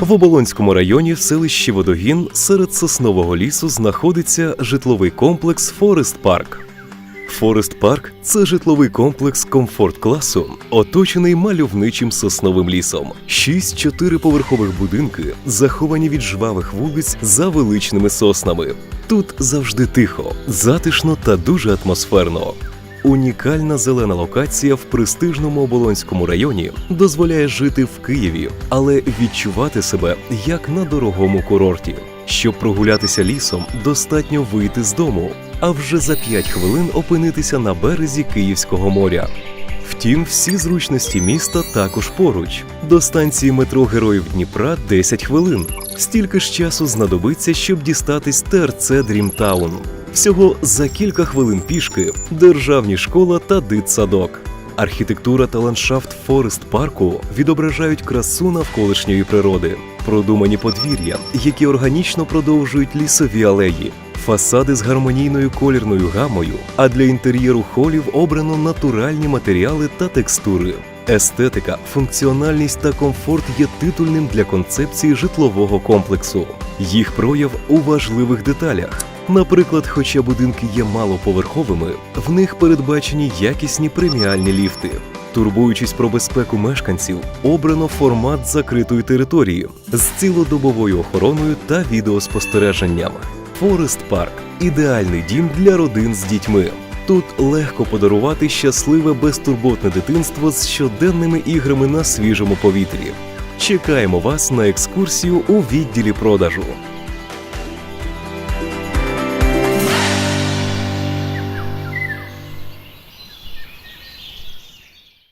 В Оболонському районі в селищі Водогін серед соснового лісу знаходиться житловий комплекс Форест Парк. Форест Парк це житловий комплекс комфорт класу, оточений мальовничим сосновим лісом. Шість чотириповерхових будинки заховані від жвавих вулиць за величними соснами. Тут завжди тихо, затишно та дуже атмосферно. Унікальна зелена локація в престижному оболонському районі дозволяє жити в Києві, але відчувати себе як на дорогому курорті. Щоб прогулятися лісом, достатньо вийти з дому, а вже за 5 хвилин опинитися на березі Київського моря. Втім, всі зручності міста також поруч. До станції метро Героїв Дніпра 10 хвилин. Стільки ж часу знадобиться, щоб дістатись ТРЦ Дрімтаун. Всього за кілька хвилин пішки державні школа та дитсадок. Архітектура та ландшафт Форест парку відображають красу навколишньої природи, продумані подвір'я, які органічно продовжують лісові алеї, фасади з гармонійною колірною гамою, а для інтер'єру холів обрано натуральні матеріали та текстури. Естетика, функціональність та комфорт є титульним для концепції житлового комплексу. Їх прояв у важливих деталях. Наприклад, хоча будинки є малоповерховими, в них передбачені якісні преміальні ліфти. Турбуючись про безпеку мешканців, обрано формат закритої території з цілодобовою охороною та відеоспостереженням. Форест Парк ідеальний дім для родин з дітьми. Тут легко подарувати щасливе безтурботне дитинство з щоденними іграми на свіжому повітрі. Чекаємо вас на екскурсію у відділі продажу.